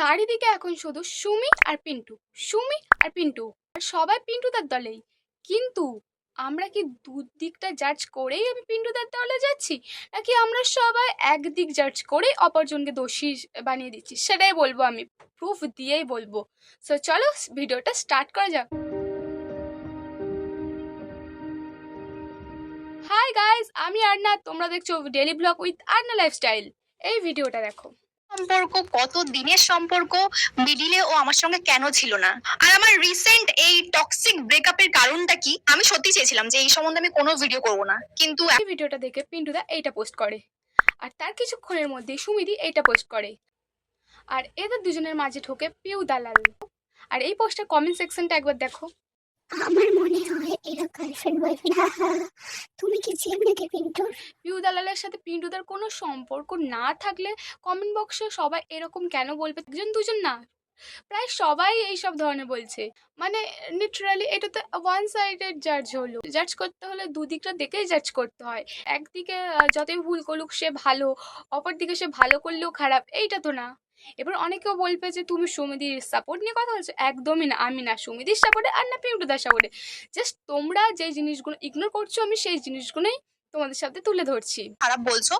চারিদিকে এখন শুধু সুমি আর পিন্টু সুমি আর পিন্টু। আর সবাই পিন্টুদার দলেই। কিন্তু আমরা কি দুদিকটা জাজ করেই আমি পিন্টুদার দলে যাচ্ছি? নাকি আমরা সবাই একদিক জাজ করেই অপরজনকে দোষী বানিয়ে দিচ্ছি? সেটাই বলব আমি। প্রুফ দিয়েই বলব। সো চলো ভিডিওটা স্টার্ট করা যাক। হাই গাইস আমি আর্না। তোমরা দেখছ daily blog with Arna lifestyle এই ভিডিওটা দেখো। সম্পর্ক, কত দিনের সম্পর্ক মিডিলে ও আমার সঙ্গে কেন ছিল না? আর আমার রিসেন্ট এই টক্সিক ব্রেকআপের কারণটা কি? আমি সত্যি চেয়েছিলাম যে এই সম্বন্ধে আমি কোনো ভিডিও করব না। কিন্তু এই ভিডিওটা দেখে পিন্টুদা এইটা পোস্ট করে। আর তার কিছুক্ষণের মধ্যে সুমিদি এইটা পোস্ট করে। আর এদের দুজনের মাঝে ঢোকে পিউ দালাল। আর এই পোস্টের কমেন্ট সেকশনটা একবার দেখো। আমার মনে হয় এরা গার্লফ্রেন্ড বয়ফ্রেন্ড তুমি কি চেন নাকি পিন্টুর পিউ দালালের সাথে পিন্টুদার কোনো সম্পর্ক না থাকলে কমেন্ট বক্সে সবাই এরকম কেন বলবে? একজন দুজন না। প্রায় সবাই এই সব ধরনের বলছে। মানে লিটারালি এটা তো ওয়ান সাইডেড জাজ হলো। জাজ করতে হলে দুদিকটা দেখেই জাজ করতে হয়। একদিকে যতই ভুল করুক সে ভালো অপর দিকে সে ভালো করলেও খারাপ, এইটা তো না। এবার অনেকেও বলবে যে তুমি সুমিদির সাপোর্ট নিয়ে কথা বলছো? একদমই না আমি না সুমিদির সাপোর্টে আর না পিউটুদার সাপোর্টে জাস্ট তোমরা যে জিনিসগুলো ইগনোর করছ আমি সেই জিনিসগুলোই তোমাদের সাথে তুলে ধরছি। খারাপ বলছো।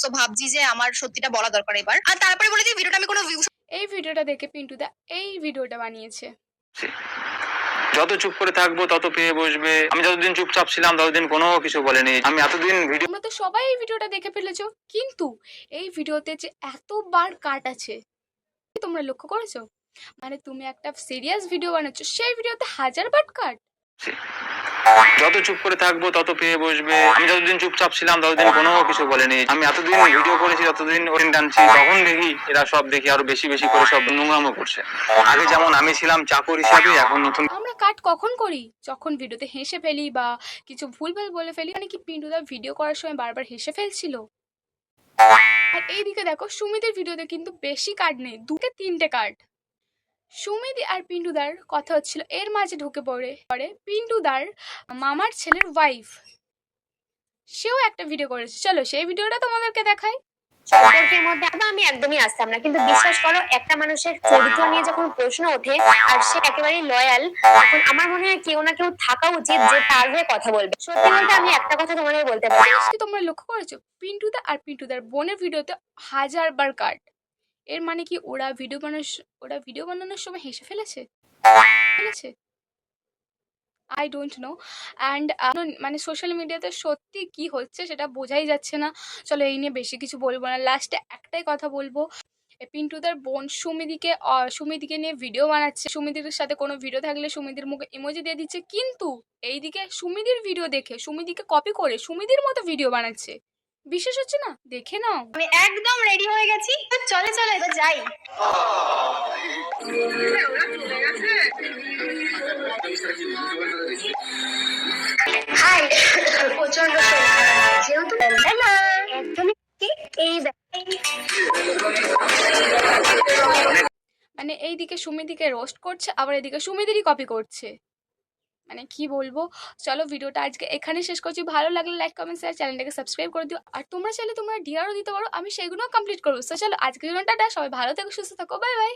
সো ভাবছি যে আমার সত্যিটা বলা দরকার এবার। আর তারপরে বলে যে ভিডিওটা আমি কোনো ভিউ এই ভিডিওটা দেখে পিন্টুদা এই ভিডিওটা বানিয়েছে। যত চুপ করে থাকব তত পেয়ে বসবে। আমি যতদিন চুপচাপ ছিলাম ততদিন কোনো কিছু বলেনি। আমি এতদিন ভিডিও তোমরা তো সবাই এই ভিডিওটা দেখে ফেলেছো। কিন্তু এই ভিডিওতে যে এতবার কাট আছে তোমরা লক্ষ্য করেছ? মানে তুমি একটা সিরিয়াস ভিডিও বানাচ্ছো সেই ভিডিওতে হাজার বার কাট যত চুপ করে থাকব, তত পেয়ে বসবে। আমি যতদিন চুপচাপ ছিলাম, ততদিন কোনো কিছু বলেনি। আমি এতদিন ভিডিও করেছি ততদিন ওদিন টানছি, তখন দেখি এরা সব দেখি আরও বেশি বেশি করে সব নোংরামো করছে। আগে যেমন আমি ছিলাম চাকর হিসাবে, এখন নতুন আমরা কাট কখন করি? যখন ভিডিওতে হেসে ফেলি বা কিছু ভুলভাল বলে ফেলি মানে কি পিন্টুদা ভিডিও করার সময় বারবার হেসে ফেলছিল? আর এইদিকে দেখো, সুমিতের ভিডিওতে কিন্তু বেশি কার্ড নেই দুটো তিনটে কার্ড সুমিদি আর পিন্টুদার কথা হচ্ছিল এর মাঝে ঢুকে পড়ে পরে পিন্টুদার মামার ছেলের ওয়াইফ সেও একটা ভিডিও করেছে। চলো সেই ভিডিওটা তোমাদেরকে দেখাই। সম্পর্কের মধ্যে আবার আমি একদমই আসতাম না কিন্তু বিশ্বাস করো একটা মানুষের চরিত্র নিয়ে যখন প্রশ্ন ওঠে আর সে একেবারেই লয়াল তখন আমার মনে হয় কেউ না কেউ থাকা উচিত যে তার হয়ে কথা বলবে। সত্যি বলতে আমি একটা কথা তোমাদের বলতে পারি। তোমরা লক্ষ্য করেছ পিন্টুদা আর পিন্টুদার বোনের ভিডিওতে হাজার বার কাট এর মানে কি ওরা ভিডিও বানানোর ওরা ভিডিও বানানোর সময় হেসে ফেলেছে? ফেলেছে? আই ডোন্ট নো অ্যান্ড মানে সোশ্যাল মিডিয়াতে সত্যি কি হচ্ছে সেটা বোঝাই যাচ্ছে না। চলো এই নিয়ে বেশি কিছু বলব না। লাস্টে একটাই কথা বলব। পিন্টুদার বোন সুমিদিকে সুমিদিকে নিয়ে ভিডিও বানাচ্ছে। সুমিদির সাথে কোনো ভিডিও থাকলে সুমিদির মুখে ইমোজি দিয়ে দিচ্ছে। কিন্তু, এইদিকে সুমিদির ভিডিও দেখে, সুমিদিকে কপি করে সুমিদির মতো ভিডিও বানাচ্ছে। বিশেষ হচ্ছে না? দেখে নাও। আমি একদম রেডি হয়ে গেছি। তো চলে চলে এবার যাই। হাই প্রচণ্ড যেহেতু না একদমই এই মানে এইদিকে সুমিদিকে রোস্ট করছে আবার এদিকে সুমিদিরই কপি করছে। মানে কি বলব? চলো ভিডিওটা আজকে এখানে শেষ করছি। ভালো লাগলে লাইক কমেন্ট শেয়ার চ্যানেলটাকে সাবস্ক্রাইব করে দিও। আর তোমরা চাইলে তোমরা ডিআরও দিতে পারো। আমি সেগুলোও কমপ্লিট করব। সো চলো আজকের জন্য সবাই ভালো থেকো, সুস্থ থাকো। Bye bye